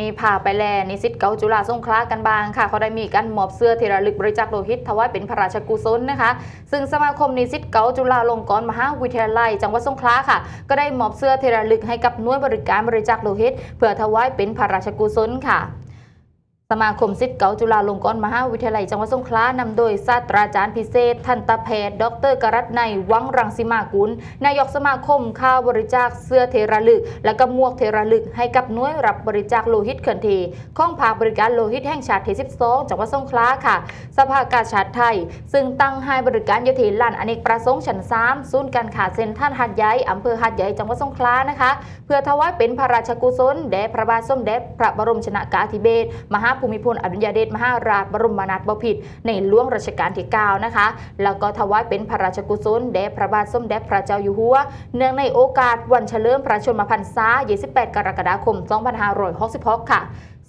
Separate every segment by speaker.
Speaker 1: นี้พาไปแลนิสิตเกาจุฬาสงขลากันบางค่ะเขาได้มีการมอบเสื้อเทระลึกบริจาคโลหิตถวายเป็นพระราชกุศลนะคะ ซึ่งสมาคมนิสิตเกาจุฬาลงกรณ์มหาวิทยาลัย จังหวัดสงขลาค่ะ ก็ได้มอบเสื้อเทระลึกให้กับหน่วยบริการบริจาคโลหิต เพื่อถวายเป็นพระราชกุศลค่ะ มาคมสิทธิ์เก่าจุฬาลงกรณ์มหาวิทยาลัยจังหวัดสงขลานำโดยศาสตราจารย์พิเศษ ทันตแพทย์ ดรกรัตนัยวังรังสิมากุล นายกสมาคมค่าวบริจาคเสื้อเทระลึก และก็มวกเทระลึก ให้กับหน่วยรับบริจาคโลหิตเขื่อนเทข้องภาคบริการโลหิตแห่งชาติที่12จังหวัดสงขลาค่ะ สภากาชาติไทย ซึ่งตั้งให้บริการอยู่ที่ลานอเนกประสงค์ชั้น3ศูนย์การค้าเซ็นทรัลหาดใหญ่อำเภอหาดใหญ่จังหวัดสงขลานะคะ เพื่อถวายเป็นพระราชกุศลแด่พระบาทสมเด็จพระบรมชนากาธิเบศรมหาภูมิพลอดุญเดชมหาราชบรมนาถบพิตรในหลวงรัชกาลที่ 9 นะคะ แล้วก็ถวายเป็นพระราชกุศลแด่พระบาทสมเด็จพระเจ้าอยู่หัว เนื่องในโอกาสวันเฉลิมพระชนมพรรษา 28 กรกฎาคม 2566 ค่ะ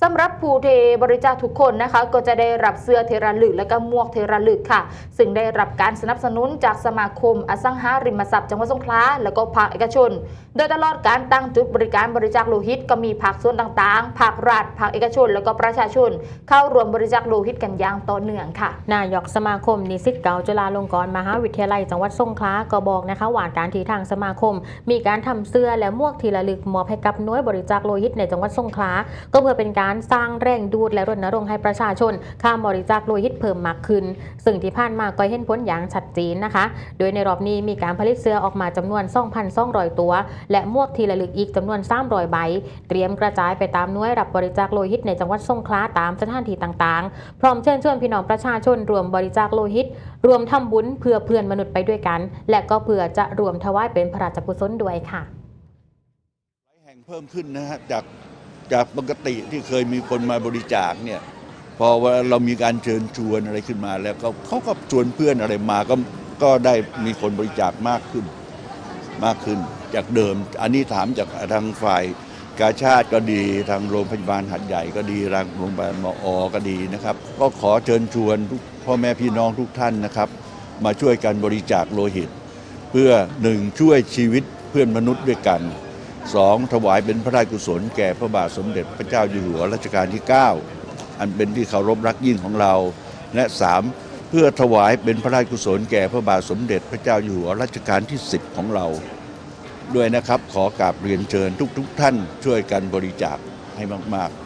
Speaker 1: สำหรับผู้เทบริจาคทุกคนนะคะ ก็จะได้รับเสื้อเทระลึกและก็หมวกเทระลึกค่ะ ซึ่งได้รับการสนับสนุนจากสมาคมอสังหาริมทรัพย์จังหวัดสงขลาแล้วก็ภาคเอกชน โดยตลอดการตั้งจุดบริการบริจาคโลหิตก็มีภาคส่วนต่างๆ ภาครัฐภาคเอกชน แล้วก็ประชาชน เข้ารวมบริจาคโลหิตกันอย่างต่อเนื่องค่ะ
Speaker 2: นายกสมาคมนิสิตเก่าจุฬาลงกรณ์มหาวิทยาลัยจังหวัดสงขลาก็บอกนะคะว่าการที่ทางสมาคม มีการทำเสื้อและหมวกเทีละลึกมอบให้กับหน่วยบริจาคโลหิตในจังหวัดสงขลาก็เพื่อเป็นการสร้างแรงดูดและรณรงค์ให้ประชาชนข้ามบริจาคโลหิตเพิ่มมากขึ้น ซึ่งที่ผ่านมาก็เห็นผลอย่างชัดเจนนะคะ โดยในรอบนี้มีการผลิตเสื้อออกมาจำนวน 2,200 ตัว และมวกทีละลึกอีกจำนวน 300 ใบ เตรียมกระจายไปตามหน่วยรับบริจาคโลหิตในจังหวัดสงขลาตามสถานที่ต่างๆ พร้อมเชิญชวนพี่น้องประชาชนรวมบริจาคโลหิต รวมทำบุญเพื่อเพื่อนมนุษย์ไปด้วยกัน และก็เพื่อจะรวมถวายเป็นพระราชกุศลด้วยค่ะ
Speaker 3: หลายแห่งเพิ่มขึ้นนะฮะจาก จากปกติที่เคยมีคนมาบริจาคเนี่ยพอว่าเรามีการเชิญชวนอะไรขึ้นมาแล้วก็เขาก็ชวนเพื่อนอะไรมาก็ก็ได้มีคนบริจาคมากขึ้นมากขึ้น จากเดิม อันนี้ถามจากทางฝ่ายกาชาติก็ดีทางโรงพยาบาลหัดใหญ่ก็ดีทางโรงพยาบาลมอก็ดีนะครับ ก็ขอเชิญชวนทุกพ่อแม่พี่น้องทุกท่านนะครับ มาช่วยกันบริจาคโลหิต เพื่อหนึ่งช่วยชีวิตเพื่อนมนุษย์ด้วยกัน สองถวายเป็นพระราชกุศลแก่พระบาทสมเด็จพระเจ้าอยู่หัวรัชกาลที่ 9 อันเป็นที่เคารพรักยิ่งของเรา และสามเพื่อถวายเป็นพระราชกุศลแก่พระบาทสมเด็จพระเจ้าอยู่หัวรัชกาลที่ 10 ของเรา ด้วยนะครับขอกราบเรียนเชิญทุกๆทท่านช่วยกันบริจาคให้มาก ๆ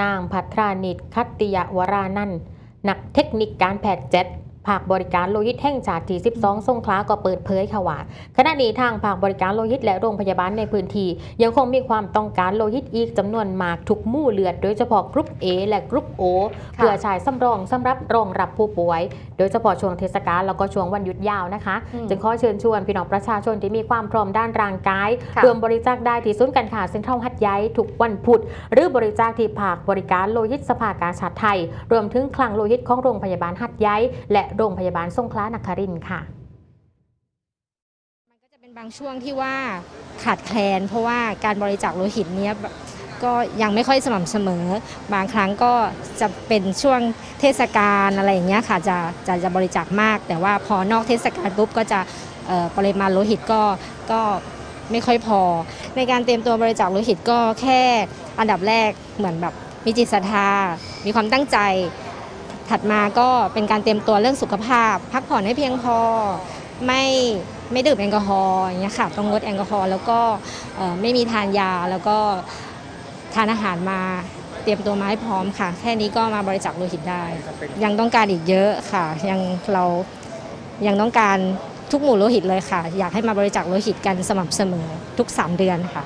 Speaker 2: นางพัทรานิตคัตติยวรานันท์นักเทคนิคการแพทย์เจ็ต ภาคบริการโลหิตแห่งชาติที่12 สงขลาก็เปิดเผยค่ะว่าขณะนี้ทางภาคบริการโลหิตและโรงพยาบาลในพื้นที่ ยังคงมีความต้องการโลหิตอีกจำนวนมากทุกหมู่เลือด โดยเฉพาะกรุ๊ป A และกรุ๊ป O เพื่อใช้สำรองสำหรับรองรับผู้ป่วย โดยเฉพาะช่วงเทศกาลแล้วก็ช่วงวันหยุดยาวนะคะ
Speaker 1: อืม
Speaker 2: จึงขอเชิญชวนพี่น้องประชาชนที่มีความพร้อมด้านร่างกาย
Speaker 1: ค่ะ
Speaker 2: รวมบริจาคได้ที่ศูนย์การค้าเซ็นทรัลฮัดใหญ่ทุกวันพุธหรือบริจาคที่ภาคบริการโลหิตสภากาชาติไทย รวมถึงคลังโลหิตของโรงพยาบาลหัดใหญ่และโรงพยาบาลสงขลานครินทร์ค่ะ
Speaker 4: มันก็จะเป็นบางช่วงที่ว่าขาดแคลน เพราะว่าการบริจาคโลหิตเนี้ยก็ยังไม่ค่อยสม่ำเสมอ บางครั้งก็จะเป็นช่วงเทศกาลอะไรอย่างเงี้ยค่ะจะจะจะบริจาคมาก แต่ว่าพอนอกเทศกาลปุ๊บก็จะปริมาณโลหิตก็ก็ไม่ค่อยพอ ในการเตรียมตัวบริจาคโลหิตก็แค่อันดับแรกเหมือนแบบมีจิตศรัทธา มีความตั้งใจ ถัดมาก็เป็นการเตรียมตัวเรื่องสุขภาพ พักผ่อนให้เพียงพอ ไม่ไม่ดื่มแอลกอฮอล์อย่างเงี้ยค่ะต้องงดแอลกอฮอล์แล้วก็ไม่มีทานยาแล้วก็ทานอาหารมาเตรียมตัวมาให้พร้อมค่ะ แค่นี้ก็มาบริจาคโลหิตได้ ยังต้องการอีกเยอะค่ะ ยังเรายังต้องการทุกหมู่โลหิตเลยค่ะ อยากให้มาบริจาคโลหิตกันสม่ำเสมอทุก 3 เดือนค่ะ